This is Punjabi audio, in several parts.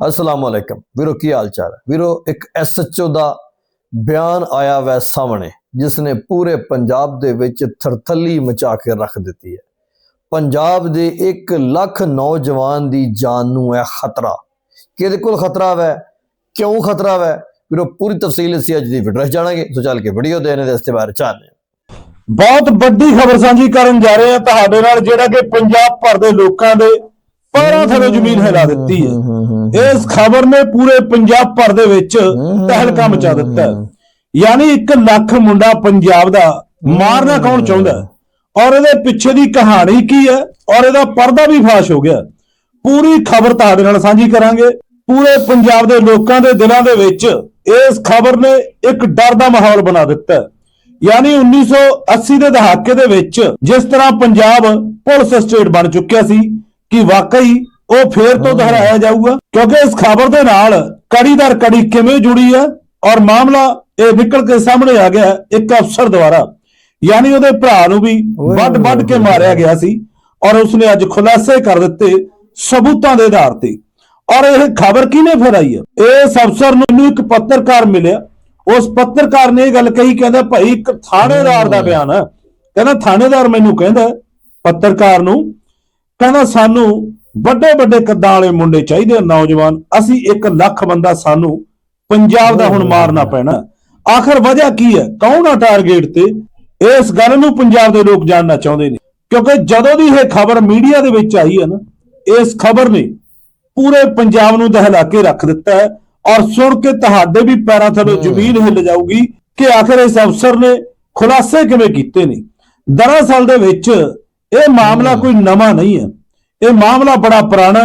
ਅਸਲਾਮ ਵਾਲੇਕਮ ਵੀਰੋ, ਕੀ ਹਾਲ ਚਾਲ ਹੈ? ਵੀਰੋ, ਇੱਕ ਐਸਐਚਓ ਦਾ ਬਿਆਨ ਆਇਆ ਵੈ ਸਾਹਮਣੇ ਜਿਸ ਨੇ ਪੂਰੇ ਪੰਜਾਬ ਦੇ ਵਿੱਚ ਥਰਥੱਲੀ ਮਚਾ ਕੇ ਰੱਖ ਦਿੱਤੀ ਹੈ। ਪੰਜਾਬ ਦੇ 1 ਲੱਖ ਨੌਜਵਾਨ ਦੀ ਜਾਨ ਨੂੰ ਹੈ ਖਤਰਾ। ਕਿਹਦੇ ਕੋਲ ਖਤਰਾ ਵੈ? ਕਿਉਂ ਖਤਰਾ ਵੈ? ਵੀਰੋ, ਪੂਰੀ ਤਫਸੀਲ ਅਸੀਂ ਅੱਜ ਦੀ ਵੀਡੀਓ ਜਾਣਾਂਗੇ, ਸੋ ਚੱਲ ਕੇ ਵੀਡੀਓ ਦੇ ਨੇ ਇਸ ਦੇ ਬਾਰੇ ਚਾਹਨੇ ਬਹੁਤ ਵੱਡੀ ਖਬਰ ਸਾਂਝੀ ਕਰਨ ਜਾ ਰਹੇ ਹਾਂ ਤੁਹਾਡੇ ਨਾਲ, ਜਿਹੜਾ ਕਿ ਪੰਜਾਬ ਭਰ ਦੇ ਲੋਕਾਂ ਦੇ ਪੈਰਾਂ ਥੱਲੇ ਜ਼ਮੀਨ ਹਿਲਾ ਦਿੱਤੀ ਹੈ। ਇਸ ਖਬਰ ਨੇ ਪੂਰੇ ਪੰਜਾਬ ਭਰ ਦੇ ਵਿੱਚ ਤਹਿਲਕਾ ਮਚਾ ਦਿੱਤਾ ਯਾਨੀ 1 ਲੱਖ ਮੁੰਡਾ ਪੰਜਾਬ ਦਾ ਮਾਰਨਾ ਕੌਣ ਚਾਹੁੰਦਾ? ਔਰ ਇਹਦੇ ਪਿੱਛੇ ਦੀ ਕਹਾਣੀ ਕੀ ਹੈ? ਔਰ ਇਹਦਾ ਪਰਦਾ ਵੀ ਫਾਸ਼ ਹੋ ਗਿਆ ਪੂਰੀ ਖਬਰ ਤੁਹਾਡੇ ਨਾਲ ਸਾਂਝੀ ਕਰਾਂਗੇ। ਪੂਰੇ ਪੰਜਾਬ ਦੇ ਲੋਕਾਂ ਦੇ ਦਿਲਾਂ ਦੇ ਵਿੱਚ ਇਸ ਖਬਰ ਨੇ ਇੱਕ ਡਰ ਦਾ ਮਾਹੌਲ ਬਣਾ ਦਿੱਤਾ ਯਾਨੀ 1980 ਦੇ ਦਹਾਕੇ ਦੇ ਵਿੱਚ ਜਿਸ ਤਰ੍ਹਾਂ ਪੰਜਾਬ ਪੁਲਿਸ ਸਟੇਟ ਬਣ ਚੁੱਕਿਆ ਸੀ ਕਿ ਵਾਕਈ ਉਹ ਫੇਰ ਤੋਂ ਦੁਹਰਾਇਆ ਜਾਊਗਾ? ਕਿਉਂਕਿ ਇਸ ਖਬਰ ਦੇ ਨਾਲ ਕੜੀ ਦਰ ਕੜੀ ਕਿਵੇਂ ਜੁੜੀ ਹੈ? ਔਰ ਮਾਮਲਾ ਇਹ ਨਿਕਲ ਕੇ ਸਾਹਮਣੇ ਆ ਗਿਆ ਇੱਕ ਅਫਸਰ ਦੁਆਰਾ। ਯਾਨੀ ਉਹਦੇ ਭਰਾ ਨੂੰ ਵੀ ਵੱਡ ਕੇ ਮਾਰਿਆ ਗਿਆ ਸੀ ਔਰ ਉਸਨੇ ਅੱਜ ਖੁਲਾਸੇ ਕਰ ਦਿੱਤੇ ਸਬੂਤਾਂ ਦੇ ਆਧਾਰ ਤੇ। ਔਰ ਇਹ ਖਬਰ ਕਿਹਨੇ ਫੈਲਾਈ ਹੈ? ਇਸ ਅਫਸਰ ਨੂੰ ਇੱਕ ਪੱਤਰਕਾਰ ਮਿਲਿਆ। ਉਸ ਪੱਤਰਕਾਰ ਨੇ ਇਹ ਗੱਲ ਕਹੀ ਕਹਿੰਦਾ ਭਾਈ ਇੱਕ ਥਾਣੇਦਾਰ ਦਾ ਬਿਆਨ ਹੈ। ਕਹਿੰਦਾ ਥਾਣੇਦਾਰ ਮੈਨੂੰ ਕਹਿੰਦਾ ਪੱਤਰਕਾਰ ਨੂੰ ਕਹਿੰਦਾ ਸਾਨੂੰ ਵੱਡੇ ਵੱਡੇ ਕੱਦਾਂ ਵਾਲੇ ਮੁੰਡੇ ਚਾਹੀਦੇ ਆ ਨੌਜਵਾਨ। ਅਸੀਂ 1 ਲੱਖ ਬੰਦਾ ਸਾਨੂੰ ਪੰਜਾਬ ਦਾ ਹੁਣ ਮਾਰਨਾ ਪੈਣਾ। ਆਖਰ ਵਜ੍ਹਾ ਕੀ ਹੈ? ਕੌਣ ਆ ਟਾਰਗੇਟ ਤੇ? ਇਸ ਗੱਲ ਨੂੰ ਪੰਜਾਬ ਦੇ ਲੋਕ ਜਾਣਨਾ ਚਾਹੁੰਦੇ ਨੇ। ਕਿਉਂਕਿ ਜਦੋਂ ਦੀ ਇਹ ਖਬਰ ਮੀਡੀਆ ਦੇ ਵਿੱਚ ਆਈ ਹੈ ਨਾ ਇਸ ਖਬਰ ਨੇ ਪੂਰੇ ਪੰਜਾਬ ਨੂੰ ਦਹਿਲਾ ਕੇ ਰੱਖ ਦਿੱਤਾ ਹੈ ਔਰ ਸੁਣ ਕੇ ਤੁਹਾਡੇ ਵੀ ਪੈਰਾਂ ਥੱਲੇ ਜ਼ਮੀਨ ਹਿੱਲ ਜਾਊਗੀ ਕਿ ਆਖਰ ਇਸ ਅਫਸਰ ਨੇ ਖੁਲਾਸੇ ਕਿਵੇਂ ਕੀਤੇ ਨੇ। ਦਰਅਸਲ ਦੇ ਵਿੱਚ ਇਹ ਮਾਮਲਾ ਕੋਈ ਨਵਾਂ ਨਹੀਂ ਹੈ। ਇਹ ਮਾਮਲਾ ਬੜਾ ਪੁਰਾਣਾ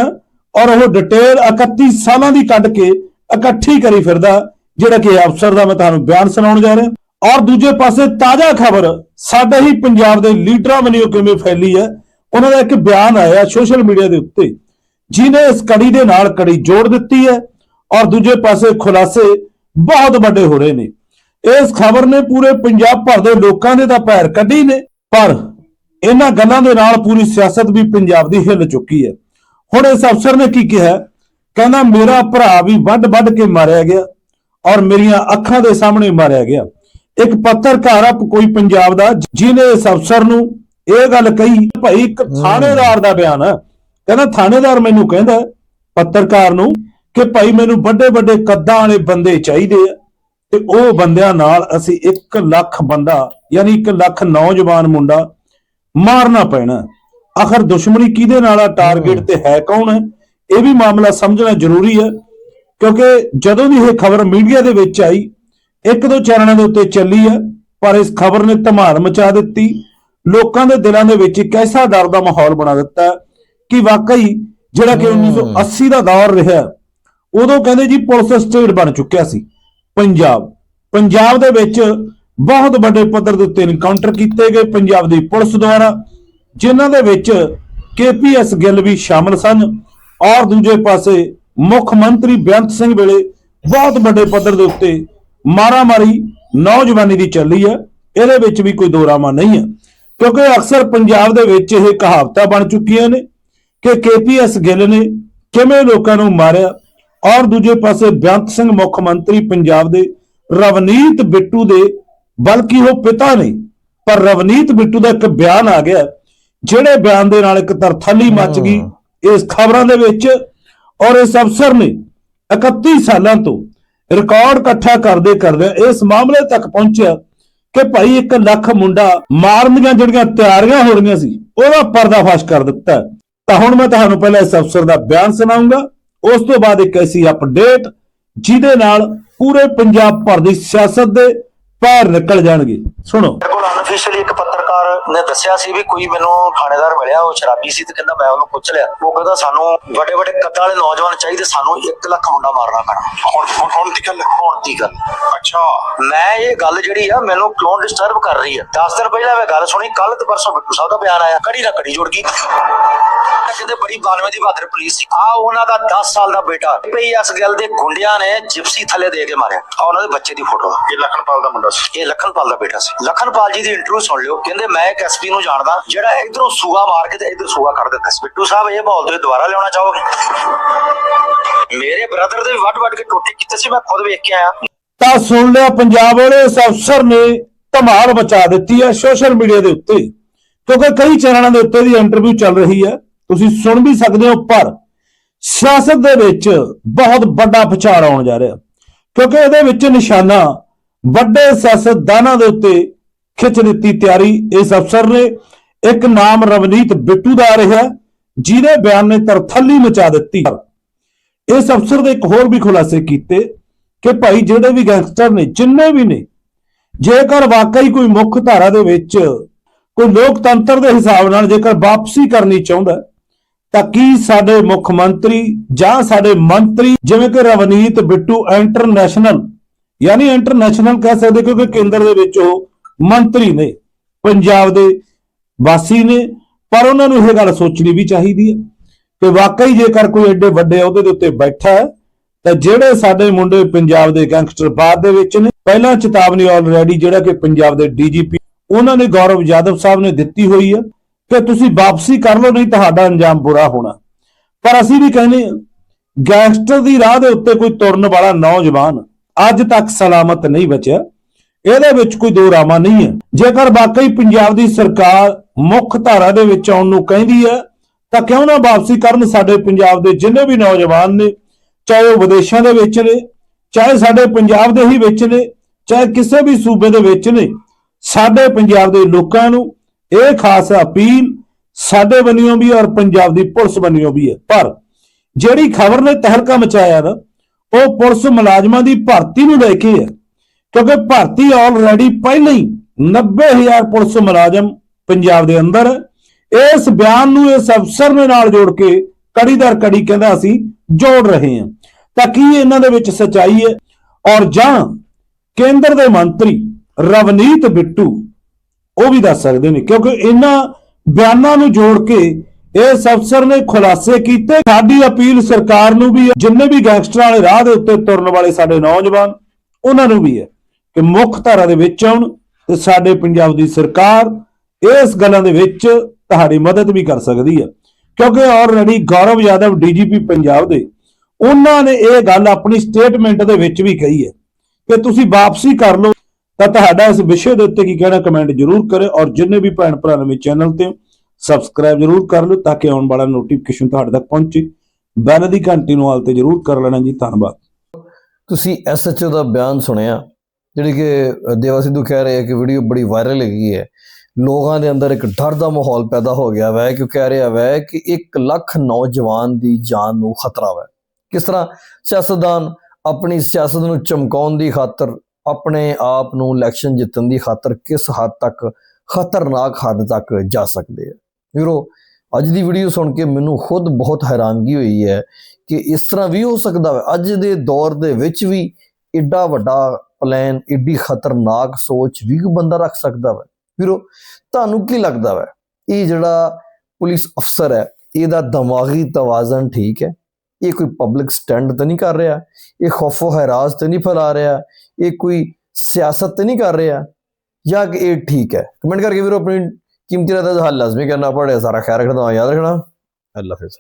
ਔਰ ਉਹ ਡਿਟੇਲ 31 ਸਾਲਾਂ ਦੀ ਕੱਢ ਕੇ ਇਕੱਠੀ ਕਰੀ ਫਿਰਦਾ ਜਿਹੜਾ ਕਿ ਅਫਸਰ ਦਾ ਮੈਂ ਤੁਹਾਨੂੰ ਬਿਆਨ ਸੁਣਾਉਣ ਜਾ ਰਿਹਾ ਔਰ ਦੂਜੇ ਪਾਸੇ ਤਾਜ਼ਾ ਖਬਰ ਸਾਡੇ ਹੀ ਪੰਜਾਬ ਦੇ ਲੀਡਰਾਂ ਵੱਲੋਂ ਕਿਵੇਂ ਫੈਲੀ ਹੈ ਉਹਨਾਂ ਦਾ ਇੱਕ ਬਿਆਨ ਆਇਆ ਸੋਸ਼ਲ ਮੀਡੀਆ ਦੇ ਉੱਤੇ। ਜਿਨੇ ਇਸ ਕੜੀ ਦੇ ਨਾਲ ਕੜੀ ਜੋੜ ਦਿੱਤੀ ਹੈ ਔਰ ਦੂਜੇ ਪਾਸੇ ਖੁਲਾਸੇ ਬਹੁਤ ਵੱਡੇ ਹੋ ਰਹੇ ਨੇ। ਇਸ ਖਬਰ ਨੇ ਪੂਰੇ ਪੰਜਾਬ ਭਰ ਦੇ ਲੋਕਾਂ ਦੇ ਤਾਂ ਪੈਰ ਕੱਢੀ ਨੇ ਪਰ ਇਹਨਾਂ ਗੱਲਾਂ ਦੇ ਨਾਲ ਪੂਰੀ ਸਿਆਸਤ ਵੀ ਪੰਜਾਬ ਦੀ ਹਿੱਲ ਚੁੱਕੀ ਹੈ। ਹੁਣ ਇਸ ਅਫਸਰ ਨੇ ਕੀ ਕਿਹਾ? ਕਹਿੰਦਾ ਮੇਰਾ ਭਰਾ ਵੀ ਵੱਡ ਵੱਡ ਕੇ ਮਾਰਿਆ ਗਿਆ ਔਰ ਮੇਰੀਆਂ ਅੱਖਾਂ ਦੇ ਸਾਹਮਣੇ ਮਾਰਿਆ ਗਿਆ। ਇੱਕ ਪੱਤਰਕਾਰ ਆ ਕੋਈ ਪੰਜਾਬ ਦਾ ਜਿਹਨੇ ਇਸ ਅਫਸਰ ਨੂੰ ਇਹ ਗੱਲ ਕਹੀ ਭਾਈ ਇੱਕ ਥਾਣੇਦਾਰ ਦਾ ਬਿਆਨ ਹੈ ਕਹਿੰਦਾ ਥਾਣੇਦਾਰ ਮੈਨੂੰ ਕਹਿੰਦਾ ਪੱਤਰਕਾਰ ਨੂੰ ਕਿ ਭਾਈ ਮੈਨੂੰ ਵੱਡੇ ਵੱਡੇ ਕੱਦਾਂ ਵਾਲੇ ਬੰਦੇ ਚਾਹੀਦੇ ਆ ਤੇ ਉਹ ਬੰਦਿਆਂ ਨਾਲ ਅਸੀਂ 1 ਲੱਖ ਬੰਦਾ ਯਾਨੀ 1 ਲੱਖ ਨੌਜਵਾਨ ਮੁੰਡਾ ਮਾਰਨਾ ਪੈਣਾ। ਆਖਰ ਦੁਸ਼ਮਣੀ ਕਿਹਦੇ ਨਾਲ ਆ? ਟਾਰਗੇਟ ਤੇ ਹੈ ਕੌਣ? ਹੈ ਇਹ ਵੀ ਮਾਮਲਾ ਸਮਝਣਾ ਜ਼ਰੂਰੀ ਹੈ ਕਿਉਂਕਿ ਜਦੋਂ ਦੀ ਇਹ ਖਬਰ ਮੀਡੀਆ ਦੇ ਵਿੱਚ ਆਈ ਇੱਕ ਦੋ ਚੈਨਲਾਂ ਦੇ ਉੱਤੇ ਚੱਲੀ ਹੈ ਪਰ ਇਸ ਖਬਰ ਨੇ ਧਮਾਲ ਮਚਾ ਦਿੱਤੀ। ਲੋਕਾਂ ਦੇ ਦਿਲਾਂ ਦੇ ਵਿੱਚ ਇੱਕ ਐਸਾ ਡਰ ਦਾ ਮਾਹੌਲ ਬਣਾ ਦਿੱਤਾ ਕਿ ਵਾਕਈ ਜਿਹੜਾ ਕਿ 1980 ਦਾ ਦੌਰ ਰਿਹਾ ਉਦੋਂ ਕਹਿੰਦੇ ਜੀ ਪੁਲਿਸ ਸਟੇਟ ਬਣ ਚੁੱਕਿਆ ਸੀ। ਪੰਜਾਬ। ਪੰਜਾਬ ਦੇ ਵਿੱਚ ਬਹੁਤ ਵੱਡੇ ਪੱਧਰ ਦੇ ਉੱਤੇ ਇਨਕਾਊਂਟਰ ਕੀਤੇ ਗਏ ਪੰਜਾਬ ਦੀ ਪੁਲਿਸ ਦੁਆਰਾ, ਜਿਨ੍ਹਾਂ ਦੇ ਵਿੱਚ ਕੇਪੀਐਸ ਗਿੱਲ ਵੀ ਸ਼ਾਮਲ ਸਨ ਔਰ ਦੂਜੇ ਪਾਸੇ ਮੁੱਖ ਮੰਤਰੀ ਬੇਅੰਤ ਸਿੰਘ ਵੇਲੇ ਬਹੁਤ ਵੱਡੇ ਪੱਧਰ ਦੇ ਉੱਤੇ ਮਾਰਾਮਾਰੀ ਨੌਜਵਾਨੀ ਦੀ ਚੱਲੀ ਹੈ। ਇਹਦੇ ਵਿੱਚ ਵੀ ਕੋਈ ਦੋਰਾਮਾ ਨਹੀਂ ਹੈ। ਕਿਉਂਕਿ ਅਕਸਰ ਪੰਜਾਬ ਦੇ ਵਿੱਚ ਇਹ ਕਹਾਵਤਾਂ ਬਣ ਚੁੱਕੀਆਂ ਨੇ ਕਿ ਕੇਪੀਐਸ ਗਿੱਲ ਨੇ ਕਿਵੇਂ ਲੋਕਾਂ ਨੂੰ ਮਾਰਿਆ ਔਰ ਦੂਜੇ ਪਾਸੇ ਬੇਅੰਤ ਸਿੰਘ ਮੁੱਖ ਮੰਤਰੀ ਪੰਜਾਬ ਦੇ ਰਵਨੀਤ ਬਿੱਟੂ ਦੇ ਬਲਕਿ ਉਹ ਪਿਤਾ ਨਹੀਂ ਪਰ ਰਵਨੀਤ ਬਿੱਟੂ ਦਾ ਇੱਕ ਬਿਆਨ ਆ ਗਿਆ ਜਿਹੜੇ ਬਿਆਨ ਦੇ ਨਾਲ ਇੱਕ ਤਰਥੱਲੀ ਮਚ ਗਈ ਇਸ ਖਬਰਾਂ ਦੇ ਵਿੱਚ ਔਰ ਇਸ ਅਫਸਰ ਨੇ 31 ਸਾਲਾਂ ਤੋਂ ਰਿਕਾਰਡ ਇਕੱਠਾ ਕਰਦੇ ਕਰਦੇ ਇਸ ਮਾਮਲੇ ਤੱਕ ਪਹੁੰਚਿਆ ਕਿ ਭਾਈ 1 ਲੱਖ ਮੁੰਡਾ ਮਾਰਨ ਦੀਆਂ ਜਿਹੜੀਆਂ ਤਿਆਰੀਆਂ ਹੋ ਰਹੀਆਂ ਸੀ ਉਹਦਾ ਪਰਦਾਫਾਸ਼ ਕਰ ਦਿੱਤਾ। ਤਾਂ ਹੁਣ ਮੈਂ ਤੁਹਾਨੂੰ ਪਹਿਲਾਂ ਇਸ ਅਫਸਰ ਦਾ ਬਿਆਨ ਸੁਣਾਉਂਗਾ ਉਸ ਤੋਂ ਬਾਅਦ ਇੱਕ ਐਸੀ ਅਪਡੇਟ ਜਿਹਦੇ ਨਾਲ ਪੂਰੇ ਪੰਜਾਬ ਭਰ ਦੀ ਸਿਆਸਤ ਦੇ ਪੈਰ ਨਿਕਲ ਜਾਣਗੇ। ਸੁਣੋ। ਮੇਰੇ ਕੋਲ ਅਨਫੀਸ਼ੀਅਲੀ ਇੱਕ ਪੱਤਰਕਾਰ ਨੇ ਦੱਸਿਆ ਸੀ ਵੀ ਕੋਈ ਮੈਨੂੰ ਥਾਣੇਦਾਰ ਮਿਲਿਆ ਉਹ ਸ਼ਰਾਬੀ ਸੀ ਤੇ ਕਹਿੰਦਾ ਮੈਂ ਉਹਨੂੰ ਪੁੱਛ ਲਿਆ। ਉਹ ਕਹਿੰਦਾ ਸਾਨੂੰ ਵੱਡੇ ਵੱਡੇ ਕੱਦਾਂ ਵਾਲੇ ਨੌਜਵਾਨ ਚਾਹੀਦੇ ਸਾਨੂੰ 1 ਲੱਖ ਮੁੰਡਾ ਮਾਰਨਾ ਪੈਣਾ। ਹੁਣ ਹੁਣ ਹੁਣ ਦੀ ਗੱਲ ਹੁਣ ਦੀ ਗੱਲ। ਅੱਛਾ। ਮੈਂ ਇਹ ਗੱਲ ਜਿਹੜੀ ਆ ਮੈਨੂੰ ਕਿਉਂ ਡਿਸਟਰਬ ਕਰ ਰਹੀ ਆ? 10 ਦਿਨ ਪਹਿਲਾਂ ਮੈਂ ਗੱਲ ਸੁਣੀ ਕੱਲ ਤੇ ਪਰਸੋਂ ਬਿੱਟੂ ਸਾਹਿਬ ਦਾ ਬਿਆਨ ਆਇਆ ਕੜੀ ਨਾ ਕੜੀ ਜੁੜ ਗਈ। ਤਾਂ ਕਹਿੰਦੇ ਬੜੀ 92 ਦੀ ਬਹਾਦਰ ਪੁਲਿਸ ਸੀ। ਆ ਉਹਨਾਂ ਦਾ 10 ਸਾਲ ਦਾ ਬੇਟਾ। ਪਈ ਇਸ ਗੱਲ ਦੇ ਗੁੰਡਿਆਂ ਨੇ ਜਿਪਸੀ ਥੱਲੇ ਦੇ ਕੇ ਮਾਰਿਆ। ਆ ਉਹਨਾਂ ਦੇ ਬੱਚੇ ਦੀ ਫੋਟੋ ਇਹ ਲਖਨਪਾਲ ਦਾ ਮੁੰਡਾ ਸੀ। ਇਹ ਲਖਨਪਾਲ ਦਾ ਬੇਟਾ ਸੀ। ਲਖਨਪਾਲ ਜੀ ਦੀ ਇੰਟਰਵਿਊ ਸੁਣ ਲਿਓ। ਕਹਿੰਦੇ ਮੈਂ ਇੱਕ ਐਸਪੀ ਨੂੰ ਜਾਣਦਾ ਜਿਹੜਾ ਇਧਰੋਂ ਸੂਆ ਮਾਰ ਕੇ ਤੇ ਇਧਰ ਸੂਆ ਕੱਢ ਦਿੰਦਾ ਸੀ। ਬਿੱਟੂ ਸਾਹਿਬ ਇਹ ਮਾਹੌਲ ਤੁਸੀਂ ਦੁਬਾਰਾ ਲਿਆਉਣਾ ਚਾਹੋਗੇ? ਮੇਰੇ ਬ੍ਰਦਰ ਦੇ ਵੱਡ ਵੱਡ ਕੇ ਟੋਟੇ ਕੀਤੇ ਸੀ ਮੈਂ ਖੁਦ ਵੇਖ ਕੇ ਆਇਆ। ਤਾਂ ਸੁਣ ਲਿਆ ਪੰਜਾਬ ਵਾਲੇ ਇਸ ਅਫਸਰ ਨੇ ਧਮਾਲ ਬਚਾ ਦਿੱਤੀ ਹੈ ਸੋਸ਼ਲ ਮੀਡੀਆ ਦੇ ਉੱਤੇ। ਕਿਉਂਕਿ ਕਈ ਚੈਨਲਾਂ ਦੇ ਉੱਤੇ ਦੀ ਇੰਟਰਵਿਊ ਚੱਲ ਰਹੀ ਹੈ। ਤੁਸੀਂ ਸੁਣ ਵੀ ਸਕਦੇ ਹੋ, ਪਰ ਸਿਆਸਤ ਦੇ ਵਿੱਚ ਬਹੁਤ ਵੱਡਾ ਵਿਚਾਰ ਆਉਣ ਜਾ ਰਿਹਾ। ਕਿਉਂਕਿ ਇਹਦੇ ਵਿੱਚ ਨਿਸ਼ਾਨਾ ਵੱਡੇ ਸਿਆਸਤਦਾਨਾਂ ਦੇ ਉੱਤੇ ਖਿੱਚ ਦਿੱਤੀ ਤਿਆਰੀ ਇਸ ਅਫਸਰ ਨੇ। ਇੱਕ ਨਾਮ ਰਵਨੀਤ ਬਿੱਟੂ ਦਾ ਆ ਰਿਹਾ, ਜਿਹਦੇ ਬਿਆਨ ਨੇ ਤਰਥੱਲੀ ਮਚਾ ਦਿੱਤੀ। ਇਸ ਅਫਸਰ ਦੇ ਇੱਕ ਹੋਰ ਵੀ ਖੁਲਾਸੇ ਕੀਤੇ ਕਿ ਭਾਈ ਜਿਹੜੇ ਵੀ ਗੈਂਗਸਟਰ ਨੇ, ਜਿੰਨੇ ਵੀ ਨੇ, ਜੇਕਰ ਵਾਕਈ ਕੋਈ ਮੁੱਖ ਧਾਰਾ ਦੇ ਵਿੱਚ ਕੋਈ ਲੋਕਤੰਤਰ ਦੇ ਹਿਸਾਬ ਨਾਲ ਜੇਕਰ ਵਾਪਸੀ ਕਰਨੀ ਚਾਹੁੰਦਾ ਤਾਂ ਕੀ ਸਾਡੇ ਮੁੱਖ ਮੰਤਰੀ ਜਾਂ ਸਾਡੇ ਮੰਤਰੀ, ਜਿਵੇਂ ਕਿ ਰਵਨੀਤ ਬਿੱਟੂ ਇੰਟਰਨੈਸ਼ਨਲ ਯਾਨੀ ਇੰਟਰਨੈਸ਼ਨਲ ਕਹਿ ਸਕਦੇ ਕਿਉਂਕਿ ਕੇਂਦਰ ਦੇ ਵਿੱਚ ਉਹ ਮੰਤਰੀ ਨੇ, ਪੰਜਾਬ ਦੇ ਵਾਸੀ ਨੇ, ਪਰ ਉਹਨਾਂ ਨੂੰ ਇਹ ਗੱਲ ਸੋਚਣੀ ਵੀ ਚਾਹੀਦੀ ਹੈ ਕਿ ਵਾਕਈ ਜੇਕਰ ਕੋਈ ਐਡੇ ਵੱਡੇ ਅਹੁਦੇ ਦੇ ਉੱਤੇ ਬੈਠਾ ਹੈ, ਤਾਂ ਜਿਹੜੇ ਸਾਡੇ ਮੁੰਡੇ ਪੰਜਾਬ ਦੇ ਗੈਂਗਸਟਰ ਬਾਅਦ ਦੇ ਵਿੱਚ ਨੇ, ਪਹਿਲਾਂ ਚੇਤਾਵਨੀ ਆਲਰੇਡੀ ਜਿਹੜਾ ਕਿ ਪੰਜਾਬ ਦੇ ਡੀਜੀਪੀ, ਉਹਨਾਂ ਨੇ ਗੌਰਵ ਯਾਦਵ ਸਾਹਿਬ ਨੇ ਦਿੱਤੀ ਹੋਈ ਹੈ। ਕਿ ਤੁਸੀਂ ਵਾਪਸੀ ਕਰ ਲਓ, ਨਹੀਂ ਤੁਹਾਡਾ ਅੰਜਾਮ ਬੁਰਾ ਹੋਣਾ। ਪਰ ਅਸੀਂ ਵੀ ਕਹਿੰਦੇ ਹਾਂ, ਗੈਂਗਸਟਰ ਦੀ ਰਾਹ ਦੇ ਉੱਤੇ ਕੋਈ ਤੁਰਨ ਵਾਲਾ ਨੌਜਵਾਨ ਅੱਜ ਤੱਕ ਸਲਾਮਤ ਨਹੀਂ ਬਚਿਆ। ਇਹਦੇ ਵਿੱਚ ਕੋਈ ਦੋ ਰਾਮਾ ਨਹੀਂ ਹੈ। ਜੇਕਰ ਵਾਕਈ ਪੰਜਾਬ ਦੀ ਸਰਕਾਰ ਮੁੱਖ ਧਾਰਾ ਦੇ ਵਿੱਚ ਆਉਣ ਨੂੰ ਕਹਿੰਦੀ ਹੈ, ਤਾਂ ਕਿਉਂ ਨਾ ਵਾਪਸੀ ਕਰਨ ਸਾਡੇ ਪੰਜਾਬ ਦੇ ਜਿੰਨੇ ਵੀ ਨੌਜਵਾਨ ਨੇ, ਚਾਹੇ ਉਹ ਵਿਦੇਸ਼ਾਂ ਦੇ ਵਿੱਚ ਨੇ, ਚਾਹੇ ਸਾਡੇ ਪੰਜਾਬ ਦੇ ਹੀ ਵਿੱਚ ਨੇ, ਚਾਹੇ ਕਿਸੇ ਵੀ ਸੂਬੇ ਦੇ ਵਿੱਚ ਨੇ, ਸਾਡੇ ਪੰਜਾਬ ਦੇ ਲੋਕਾਂ ਨੂੰ ਇਹ ਖਾਸ ਅਪੀਲ ਸਾਡੇ ਬੰਨਿਓ ਵੀ ਔਰ ਪੰਜਾਬ ਦੀ ਪੁਲਿਸ ਬੰਨਿਓ ਵੀ ਹੈ। ਪਰ ਜਿਹੜੀ ਖਬਰ ਨੇ ਤਹਿਲਕਾ ਮਚਾਇਆ ਨਾ, ਉਹ ਪੁਲਿਸ ਮੁਲਾਜ਼ਮਾਂ ਦੀ ਭਰਤੀ ਨੂੰ ਲੈ ਕੇ ਹੈ। ਕਿਉਂਕਿ ਭਰਤੀ ਆਲਰੇਡੀ ਪਹਿਲਾਂ ਹੀ 90000 ਪੁਲਿਸ ਮੁਲਾਜ਼ਮ ਪੰਜਾਬ ਦੇ ਅੰਦਰ ਹੈ। ਇਸ ਬਿਆਨ ਨੂੰ ਇਸ ਅਫਸਰ ਨੇ ਨਾਲ ਜੋੜ ਕੇ ਕੜੀ ਦਰ ਕੜੀ ਕਹਿੰਦਾ ਅਸੀਂ ਜੋੜ ਰਹੇ ਹਾਂ। ਤਾਂ ਕੀ ਇਹਨਾਂ ਦੇ ਵਿੱਚ ਸਚਾਈ ਹੈ? ਔਰ ਜਾਂ ਕੇਂਦਰ ਦੇ ਮੰਤਰੀ ਰਵਨੀਤ ਬਿੱਟੂ ਉਹ ਵੀ ਦੱਸ ਸਕਦੇ ਨੇ, ਕਿਉਂਕਿ ਇਹਨਾਂ ਬਿਆਨਾਂ ਨੂੰ ਜੋੜ ਕੇ ਇਸ ਅਫਸਰ ਨੇ ਖੁਲਾਸੇ ਕੀਤੇ। ਸਾਡੀ ਅਪੀਲ ਸਰਕਾਰ ਨੂੰ ਵੀ ਹੈ, ਜਿੰਨੇ ਵੀ ਗੈਂਗਸਟਰਾਂ ਵਾਲੇ ਰਾਹ ਦੇ ਉੱਤੇ ਤੁਰਨ ਵਾਲੇ ਸਾਡੇ ਨੌਜਵਾਨ, ਉਹਨਾਂ ਨੂੰ ਵੀ ਹੈ ਕਿ ਮੁੱਖ ਧਾਰਾ ਦੇ ਵਿੱਚ ਆਉਣ ਤੇ ਸਾਡੇ ਪੰਜਾਬ ਦੀ ਸਰਕਾਰ ਇਸ ਗੱਲਾਂ ਦੇ ਵਿੱਚ ਤੁਹਾਡੀ ਮਦਦ ਵੀ ਕਰ ਸਕਦੀ ਹੈ। ਕਿਉਂਕਿ ਆਲਰੇਡੀ ਗੌਰਵ ਯਾਦਵ ਡੀਜੀਪੀ ਪੰਜਾਬ ਦੇ, ਉਹਨਾਂ ਨੇ ਇਹ ਗੱਲ ਆਪਣੀ ਸਟੇਟਮੈਂਟ ਦੇ ਵਿੱਚ ਵੀ ਕਹੀ ਹੈ ਕਿ ਤੁਸੀਂ ਵਾਪਸੀ ਕਰ ਲਓ ਤਾਂ ਤੁਹਾਡਾ ਇਸ ਵਿਸ਼ੇ ਦੇ ਉੱਤੇ ਕੀ ਕਹਿਣਾ ਕਮੈਂਟ ਜ਼ਰੂਰ ਕਰੇ ਔਰ ਜਿੰਨੇ ਵੀ ਭੈਣ ਭਰਾ ਨਵੇਂ ਚੈਨਲ ਤੇ ਸਬਸਕ੍ਰਾਈਬ ਜ਼ਰੂਰ ਕਰ ਲਓ ਤਾਂ ਕਿ ਆਉਣ ਵਾਲਾ ਨੋਟੀਫਿਕੇਸ਼ਨ ਤੁਹਾਡੇ ਤੱਕ ਪਹੁੰਚੇ। ਬੈਲ ਦੀ ਘੰਟੀ ਨੂੰ ਹਾਲ ਤੇ ਜ਼ਰੂਰ ਕਰ ਲੈਣਾ ਜੀ। ਧੰਨਵਾਦ। ਤੁਸੀਂ ਐਸਐਚਓ ਦਾ ਬਿਆਨ ਸੁਣਿਆ, ਜਿਹੜੀ ਕਿ ਦੇਵਾ ਸਿੱਧੂ ਕਹਿ ਰਹੇ ਹੈ ਕਿ ਵੀਡੀਓ ਬੜੀ ਵਾਇਰਲ ਹੈਗੀ ਹੈ। ਲੋਕਾਂ ਦੇ ਅੰਦਰ ਇੱਕ ਡਰ ਦਾ ਮਾਹੌਲ ਪੈਦਾ ਹੋ ਗਿਆ ਵੈ ਕਿ ਕਹਿ ਰਿਹਾ ਵੈ ਕਿ 1 ਲੱਖ ਨੌਜਵਾਨ ਦੀ ਜਾਨ ਨੂੰ ਖਤਰਾ ਵੈ। ਕਿਸ ਤਰ੍ਹਾਂ ਸਿਆਸਤਦਾਨ ਆਪਣੀ ਸਿਆਸਤ ਨੂੰ ਚਮਕਾਉਣ ਦੀ ਖਾਤਰ ਆਪਣੇ ਆਪ ਨੂੰ ਇਲੈਕਸ਼ਨ ਜਿੱਤਣ ਦੀ ਖਾਤਰ ਕਿਸ ਹੱਦ ਤੱਕ ਖਤਰਨਾਕ ਹੱਦ ਤੱਕ ਜਾ ਸਕਦੇ ਆ। ਵੀਰੋ, ਅੱਜ ਦੀ ਵੀਡੀਓ ਸੁਣ ਕੇ ਮੈਨੂੰ ਖੁਦ ਬਹੁਤ ਹੈਰਾਨਗੀ ਹੋਈ ਹੈ ਕਿ ਇਸ ਤਰ੍ਹਾਂ ਵੀ ਹੋ ਸਕਦਾ ਹੈ। ਅੱਜ ਦੇ ਦੌਰ ਦੇ ਵਿੱਚ ਵੀ ਐਡਾ ਵੱਡਾ ਪਲਾਨ ਐਡੀ ਖਤਰਨਾਕ ਸੋਚ ਵੀ ਬੰਦਾ ਰੱਖ ਸਕਦਾ ਹੈ ਵੀਰੋ, ਤੁਹਾਨੂੰ ਕੀ ਲੱਗਦਾ ਹੈ ਇਹ ਜਿਹੜਾ ਪੁਲਿਸ ਅਫਸਰ ਹੈ, ਇਹਦਾ ਦਿਮਾਗੀ ਤਵਾਜ਼ਨ ਠੀਕ ਹੈ? ਇਹ ਕੋਈ ਪਬਲਿਕ ਸਟੈਂਡ ਤਾਂ ਨਹੀਂ ਕਰ ਰਿਹਾ, ਇਹ ਖੌਫੋ ਹਰਾਸ ਤਾਂ ਨਹੀਂ ਫੈਲਾ ਰਿਹਾ, ਇਹ ਕੋਈ ਸਿਆਸਤ ਤਾਂ ਨਹੀਂ ਕਰ ਰਿਹਾ, ਜਾਂ ਕਿ ਇਹ ਠੀਕ ਹੈ? ਕਮੈਂਟ ਕਰਕੇ ਵੀਰੋ ਆਪਣੀ ਕੀਮਤੀ ਰਾਏ ਦਾ ਹੱਲ ਲਾਜ਼ਮੀ ਕਰਨਾ ਪੜਿਆ ਸਾਰਾ ਖਿਆਲ ਰੱਖਣਾ, ਯਾਦ ਰੱਖਣਾ। ਅੱਲਾ ਹਾਫਿਜ਼।